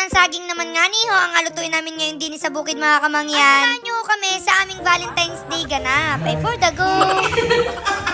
ng saging naman nga ni ho ang alutuin namin ngayon din sa bukid mga kamangyan. At nyo kami sa aming Valentine's Day ganap. Ay for the go!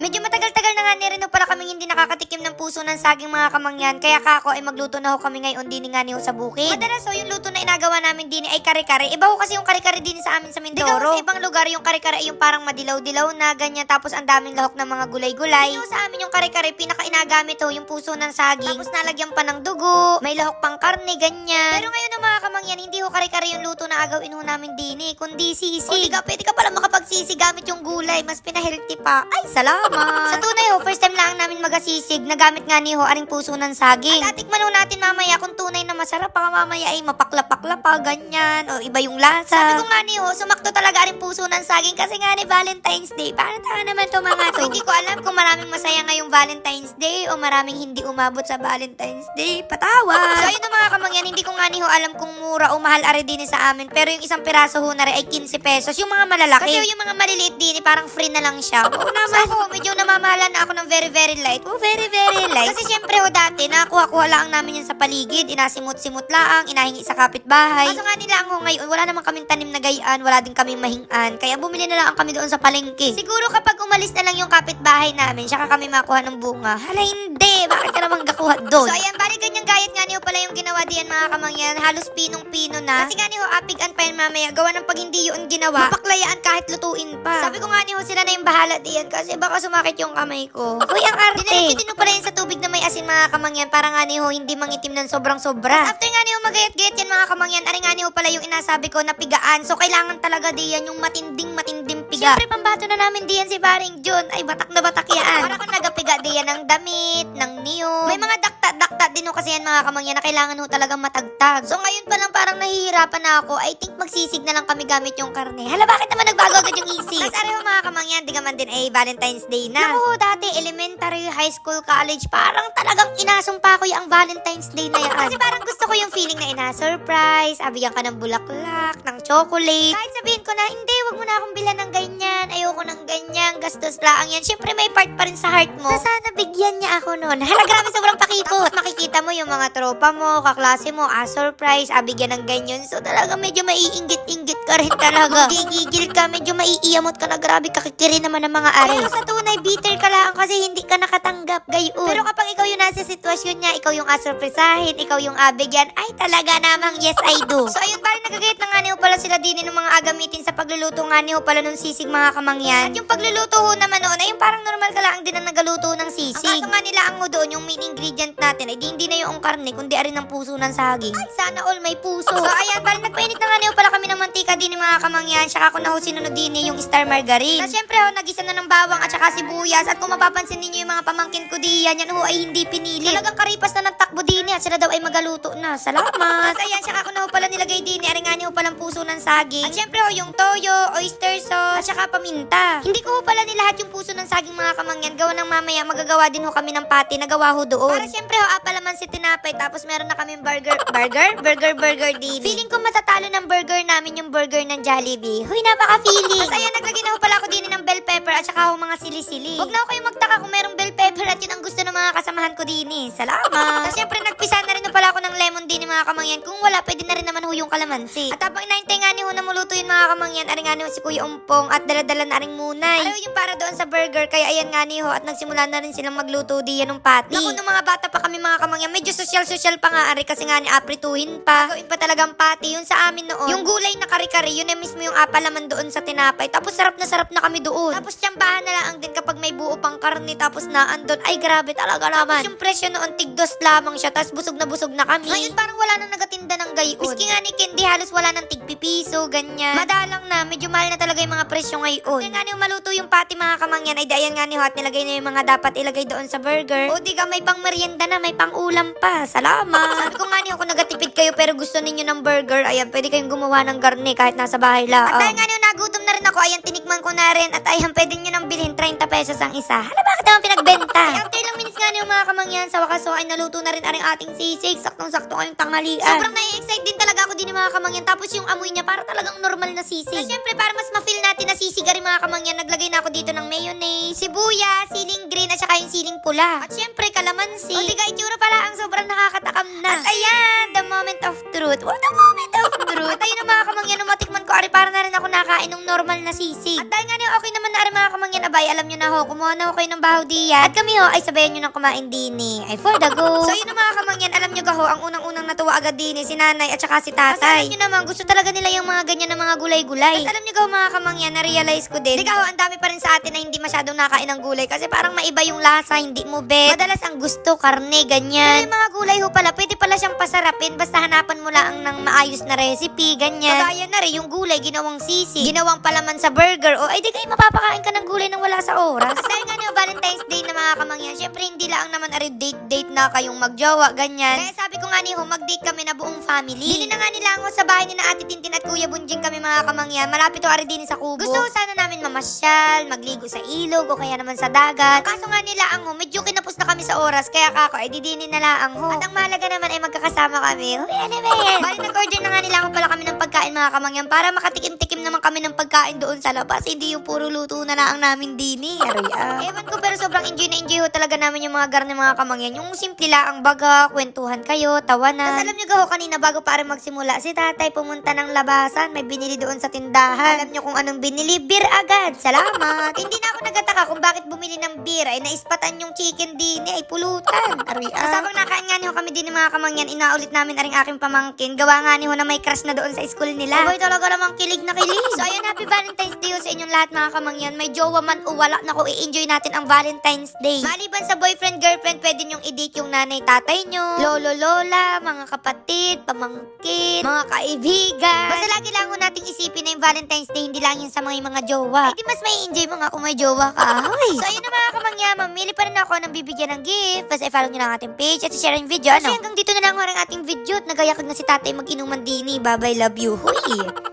Medyo matagal-tagal na nga ni rin ho pala kaming hindi nakakatikim ng puso ng saging mga kamangyan. Kaya kako ay magluto na ho kami ngayon din nga ni ho sa bukid. Madalas ho yung luto na inagawa namin din ay kare-kare. Iba ho kasi yung kare-kare din sa amin sa Mindoro. Sa ibang lugar yung kare-kare ay yung parang madilaw-dilaw na ganyan. Tapos ang daming lahok ng mga gulay-gulay. Dito sa amin yung kare-kare pinaka-inagamit ho yung puso ng saging. Tapos nalagyan pa ng dugo. May lahok pang karne ganyan. Pero ngayon ng mga kamangyan hindi ho kare-kare yung luto na agawin ho namin din eh. Kundi sisig. O di ka pwede ka pala makapagsisig gamit yung gulay. Mas pinahilti pa. Ay salamat. Sa tunay ho, first time lang namin magasisig. Nagamit nga ni ho aring puso ng saging. At atikman ho natin mamaya kung tunay na masarap. Baka mamaya ay mapakla-pakla pa, ganyan. O iba yung lasa. Sabi ko nga ni ho, sumakto talaga aring puso ng saging kasi nga ni Valentine's Day. Paano tayo naman to mga to? hindi ko alam kung maraming masaya ngayong Valentine's Day o maraming hindi umabot sa Valentine's Day. Patawa! So ayun na mga kamangyan, hindi ko nga ni ho alam kung mura o mahal are din sa amin. Pero yung isang piraso ho na rin ay 15 pesos. Yung mga malalaki. Kasi yung mga maliliit din, eh, parang free na lang siya. Oo naman. So ako, medyo namamahalan na ako ng very very light. Oh, very very light. Kasi syempre ho dati, nakakuha-kuha lang namin yan sa paligid. Inasimot-simot lang, inahingi sa kapitbahay. Kaso nga nila ho ngayon, wala naman kaming tanim na gayaan, wala din kaming mahingan. Kaya bumili na lang kami doon sa palengke. Siguro kapag umalis na lang yung kapitbahay namin, saka kami makuha ng bunga. Hala hindi, bakit ka naman gakuha doon? So ayan, bali ganyan gayat nga niyo pala yung ginawa diyan mga kamangyan. Halos pinong-pino na. Kasi nga niyo, apigan pa yan mamaya. Gawa ng pag hindi yun ginawa, mapaklayaan kahit lutuin pa. Sabi ko nga niyo, sila na yung bahala diyan kasi baka sumakit yung kamay ko. Uy, ang arte. Dinalit din pala yan sa tubig na may asin mga kamangyan para nga niyo hindi mangitim ng sobrang sobra. Tapos after nga niyo magayat-gayat yan mga kamangyan, ari nga niyo pala yung inasabi ko na pigaan. So kailangan talaga diyan yung matinding matinding piga. Siyempre pambato na namin diyan si Paring John. Ay batak na batak yan. Para kung nagapiga diyan ng damit, ng niyo. May mga dakta-dakta din ho kasi yan mga kamangyan na kailangan ho talagang matagtag. So ngayon pa lang parang nahihirapan na ako. I think magsisig na lang kami gamit yung karne. Hala bakit naman nagbago agad yung isig? Tapos areho mga kamangyan, di ka man din ay Valentine's Day na. Naku, dati elementary, high school, college, parang talagang inasumpa ko yung Valentine's Day na yan. Kasi parang gusto ko yung feeling na ina-surprise, abigyan ka ng bulaklak, ng chocolate. Kahit sabihin ko na, hindi, wag mo na akong bilan ng ganyan, ayoko ng ganyan, gastos lang yan. Siyempre may part pa rin sa heart mo. Na sana bigyan niya ako noon. Hala, grabe, sobrang pakipot. Makikita mo yung mga tropa mo, kaklase mo, ah, surprise, abigyan ng ganyan. So talaga medyo maiinggit-inggit ka rin talaga. Gigigil ka, medyo maiiyamot ka na grabe, kakikiri naman ng mga ari. Pero sa tunay, bitter ka lang kasi hindi ka nakatanggap, gayon. Pero kapag ikaw yung nasa sitwasyon niya, ikaw yung asurpresahin, ikaw yung abigyan, ay talaga namang yes, I do. So ayun, bali nagagayat na nga niyo pala sila din ng mga agamitin sa pagluluto nga niyo pala ng sisig mga kamangyan. At yung pagluluto ho naman noon, ay yung parang normal ka lang din ang nagaluto ng sisig. Ang kaso nga nila ang ho doon, yung main ingredient natin, ay di, hindi na yung karne, kundi arin ng puso ng saging. Ay, sana all may puso. So ayan, bali nagpainit na nga niyo pala kami ng mantika din mga kamangyan, saka ako na ho sinunod din yung star margarine. Tapos syempre ho, nagisa na ng bawang at saka sibuyas. At kung mapapansin ninyo yung mga pamangkin ko diyan, yan ho ay hindi pinili. Talagang karipas na ng takbo din at sila daw ay magaluto na. Salamat. Tapos ayan, saka ako na ho pala nilagay din, aring nga niyo palang puso ng saging. At syempre ho, yung toyo, oyster sauce, at saka paminta. Hindi ko ho pala nilahat yung puso ng saging mga kamangyan. Gawa ng mamaya, magagawa din ho kami ng pati na gawa ho doon. Para syempre ho, apalaman si tinapay, tapos meron na kaming burger, burger? Burger, burger din. Feeling ko matatalo ng burger namin yung burger ng Jollibee. Huy, napaka-feeling. Tapos ayan, naglagay na ho pala ako din ng bell pepper at saka ho mga sili-sili. Huwag na ho kayong magtaka kung merong bell pepper at yun ang gusto ng mga kasamahan ko din eh. Salamat. Tapos syempre, nagpisa na rin pala ako ng lemon din mga kamangyan. Kung wala, pwede na rin naman ho yung kalamansi. At habang inaintay nga ni ho na muluto yun mga kamangyan, aring nga ni ho si Kuya Umpong at daladala na aring munay. Ano yung para doon sa burger, kaya ayan nga ni ho at nagsimula na rin silang magluto diyan ng patty. Naku, nung mga bata pa kami mga kamangyan, medyo social-social pa nga ari kasi nga ni aprituhin pa. Gawin pa talagang patty yun sa amin noon. Yung gulay na kari-kari, yun na mismo yung apalaman doon sa tinapay. Tapos sarap na sarap na kami doon. Tapos tiyambahan na lang din kapag may buo pang karne tapos na andon. Ay grabe talaga naman. Tapos yung presyo noon, tigdos lamang siya. Tapos busog na busog na kami. Ngayon parang wala nang nagatinda ng gayon. Miski nga ni Candy, halos wala nang tigpipiso, ganyan. Madalang na, medyo mahal na talaga yung mga presyo ngayon. Kaya nga ni maluto yung patty mga kamangyan, ay dayan nga ni Hot, nilagay na yung mga dapat ilagay doon sa burger. O di ka, may pang merienda na, may pang ulam pa. Salamat. Sabi ko nga ni kung nagatipid kayo pero gusto ninyo ng burger, ayan, pwede kayong gumawa ng garne kahit nasa bahay lang. At dahil nga ni nagutom na rin ako, ayan, tinikman ko na rin. At ayan, pwede nyo nang bilhin 30 pesos ang isa. Hala, bakit naman pinagbenta? Ay, after ilang minutes nga niyo mga kamangyan, sa wakas so ay naluto na rin aring ating sisig. Saktong-sakto ngayong tanghalian. Sobrang nai-excite din talaga ako din mga kamangyan. Tapos yung amoy niya para talagang normal na sisig. At syempre, para mas ma-feel natin na sisig rin mga kamangyan, naglagay na ako dito ng mayonnaise, sibuyas, siling green, at saka yung siling pula. At syempre, kalamansi. O, diga, itsura pala ang sobrang nakakatakam na. At ayan, the moment of truth. What the moment of At ayun na mga kamangyan, nung matikman ko, ari para na rin ako nakain ng normal na sisig. At dahil nga niyo, okay naman na ari mga kamangyan, abay, alam nyo na ho, kumuha na ho kayo ng bahaw diyan. At kami ho, ay sabayan nyo ng kumain din eh. Ay for the go. So ayun na mga kamangyan, alam nyo gaho, ang unang-unang natuwa agad din eh, si nanay at saka si tatay. Kasi alam nyo naman, gusto talaga nila yung mga ganyan na mga gulay-gulay. Tapos alam nyo gaho mga kamangyan, na-realize ko din. Di gaho, ang dami pa rin sa atin na hindi masyadong nakain ng gulay kasi parang maiba yung lasa, hindi mo bet. Madalas ang gusto, karne, ganyan. Pero yung mga gulay ho pala, pwede pala siyang pasarapin basta hanapan mo lang ng maayos na recipe, ganyan. Kagaya na rin, yung gulay, ginawang sisi, ginawang palaman sa burger, o ay di kayo mapapakain ka ng gulay nang wala sa oras. Dahil nga niyo, Valentine's Day na mga kamangyan, syempre hindi lang naman ari date-date na kayong magjowa, ganyan. Kaya sabi ko nga ni ho, mag-date kami na buong family. Dili na nga nila ako sa bahay ni na Ate Tintin at Kuya Bunjing kami mga kamangyan. Malapit to ari din sa kubo. Gusto ko sana namin mamasyal, magligo sa ilog o kaya naman sa dagat. Kaso nga nila ang ho, medyo kinapos na kami sa oras, kaya kako ay didinin na lang ho. At ang mahalaga naman ay magkakasama kami. Uy, ano ba yan? Bali nag-order na nga nila ako pala kami ng pagkain mga kamangyan para makatikim-tikim naman kami ng pagkain doon sa labas. Hindi yung puro luto na lang ang namin dini. Aray ah. Ewan ko pero sobrang enjoy na enjoy ho talaga namin yung mga garne mga kamangyan. Yung simple lang ang baga, kwentuhan kayo, tawanan. Tapos alam nyo gaho kanina bago para magsimula, si tatay pumunta ng labasan, may binili doon sa tindahan. Alam nyo kung anong binili? Beer agad. Salamat. Hindi na ako nagataka kung bakit bumili ng beer ay naispatan yung chicken din ay pulutan. Aray ah. Tapos habang nakain nga niyo kami din mga kamangyan, inaulit namin aring aking pamangkin. Gawa nga niyo na may crush na doon sa school nila. Aboy talaga namang kilig na kilig. So ayun, happy Valentine's Day sa inyong lahat mga kamangyan. May jowa man o wala na ko, i-enjoy natin ang Valentine's Day. Maliban sa boyfriend, girlfriend, pwede nyong i-date yung nanay, tatay nyo, lolo, lola, mga kapatid, pamangkin, mga kaibigan. Basta lagi lang ho nating isipin na yung Valentine's Day, hindi lang yun sa mga mga jowa. Eh di mas may enjoy mo nga kung may jowa ka. Ay. So ayun na mga kamangyan, mamili pa rin ako ng bibigyan ng gift. Basta i-follow nyo lang ang ating page at i-share yung video. Ano? Kasi hanggang dito na lang ang ating video at nagayakag na si tatay mag-inuman dini. Bye-bye, love you. Huy.